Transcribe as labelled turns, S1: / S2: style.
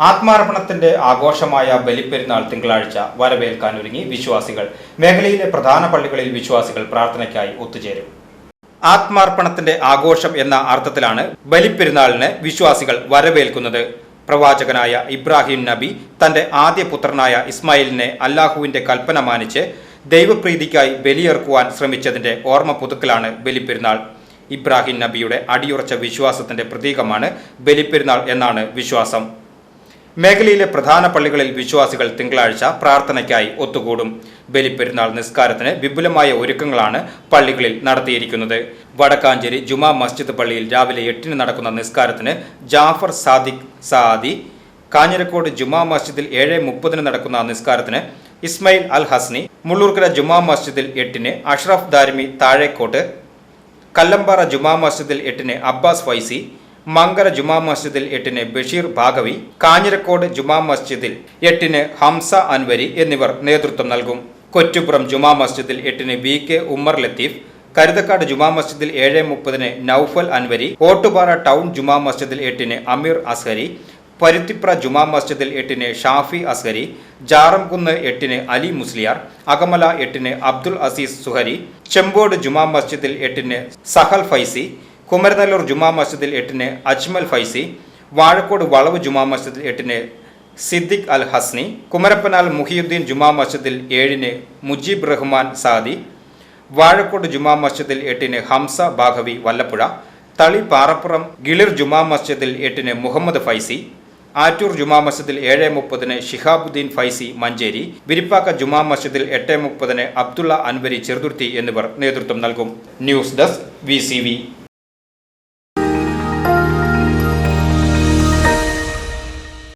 S1: ആത്മാർപ്പണത്തിന്റെ ആഘോഷമായ ബലിപ്പെരുന്നാൾ തിങ്കളാഴ്ച വരവേൽക്കാനൊരുങ്ങി വിശ്വാസികൾ. മേഖലയിലെ പ്രധാന പള്ളികളിൽ വിശ്വാസികൾ പ്രാർത്ഥനയ്ക്കായി ഒത്തുചേരും. ആത്മാർപ്പണത്തിന്റെ ആഘോഷം എന്ന അർത്ഥത്തിലാണ് ബലിപ്പെരുന്നാളിന് വിശ്വാസികൾ വരവേൽക്കുന്നത്. പ്രവാചകനായ ഇബ്രാഹിം നബി തന്റെ ആദ്യ പുത്രനായ ഇസ്മായിലിനെ അല്ലാഹുവിന്റെ കൽപ്പന മാനിച്ച് ദൈവപ്രീതിക്കായി ബലിയേർക്കുവാൻ ശ്രമിച്ചതിന്റെ ഓർമ്മ പുതുക്കലാണ് ബലിപ്പെരുന്നാൾ. ഇബ്രാഹിം നബിയുടെ അടിയുറച്ച വിശ്വാസത്തിന്റെ പ്രതീകമാണ് ബലിപ്പെരുന്നാൾ എന്നാണ് വിശ്വാസം. മേഖലയിലെ പ്രധാന പള്ളികളിൽ വിശ്വാസികൾ തിങ്കളാഴ്ച പ്രാർത്ഥനയ്ക്കായി ഒത്തുകൂടും. ബലിപ്പെരുന്നാൾ നിസ്കാരത്തിന് വിപുലമായ ഒരുക്കങ്ങളാണ് പള്ളികളിൽ നടത്തിയിരിക്കുന്നത്. വടക്കാഞ്ചേരി ജുമാ മസ്ജിദ് പള്ളിയിൽ രാവിലെ എട്ടിന് നടക്കുന്ന നിസ്കാരത്തിന് ജാഫർ സാദിഖ് സാദി കാഞ്ഞിരക്കോട് ജുമാ മസ്ജിദിൽ ഏഴ് മുപ്പതിന് നടക്കുന്ന നിസ്കാരത്തിന് ഇസ്മയിൽ അൽ ഹസ്നി മുള്ളൂർക്കര ജുമാ മസ്ജിദിൽ എട്ടിന് അഷ്റഫ് ദാരിമി താഴേക്കോട്ട് കല്ലമ്പാറ ജുമാ മസ്ജിദിൽ എട്ടിന് അബ്ബാസ് ഫൈസി മങ്കര ജുമാ മസ്ജിദിൽ എട്ടിന് ബഷീർ ഭാഗവി കാഞ്ഞിരക്കോട് ജുമാ മസ്ജിദിൽ എട്ടിന് ഹംസ അൻവരി എന്നിവർ നേതൃത്വം നൽകും. കൊറ്റുപുറം ജുമാ മസ്ജിദിൽ എട്ടിന് വി കെ ഉമ്മർ ലത്തീഫ് കരുതക്കാട് ജുമാ മസ്ജിദിൽ ഏഴ് മുപ്പതിന് നൌഫൽ അൻവരി ഓട്ടുപാറ ടൗൺ ജുമാ മസ്ജിദിൽ എട്ടിന് അമീർ അസ്ഹരി പരുത്തിപ്ര ജുമാ മസ്ജിദിൽ എട്ടിന് ഷാഫി അസ്ഹരി ജാറംകുന്ന് എട്ടിന് അലി മുസ്ലിയാർ അകമല എട്ടിന് അബ്ദുൽ അസീസ് സുഹരി ചെമ്പോട് ജുമാ മസ്ജിദിൽ എട്ടിന് സഹൽ ഫൈസി കുമരനെല്ലൂർ ജുമാ മസ്ജിദിൽ എട്ടിന് അജ്മൽ ഫൈസി വാഴക്കോട് വളവ് ജുമാ മസ്ജിദിൽ എട്ടിന് സിദ്ദിഖ് അൽ ഹസ്നി കുമരപ്പനാൽ മുഹിയുദ്ദീൻ ജുമാ മസ്ജിദിൽ ഏഴിന് മുജീബ് റഹ്മാൻ സാദി വാഴക്കോട് ജുമാ മസ്ജിദിൽ എട്ടിന് ഹംസ ബാഘവി വല്ലപ്പുഴ തളി പാറപ്പുറം ഗിളിർ ജുമാ മസ്ജിദിൽ എട്ടിന് മുഹമ്മദ് ഫൈസി ആറ്റൂർ ജുമാ മസ്ജിദിൽ ഏഴ് മുപ്പതിന് ഷിഹാബുദ്ദീൻ ഫൈസി മഞ്ചേരി വിരിപ്പാക്ക ജുമാ മസ്ജിദിൽ എട്ട് മുപ്പതിന് അബ്ദുള്ള അൻവരി ചെറുതുർത്തി എന്നിവർ നേതൃത്വം നൽകും. News desk V.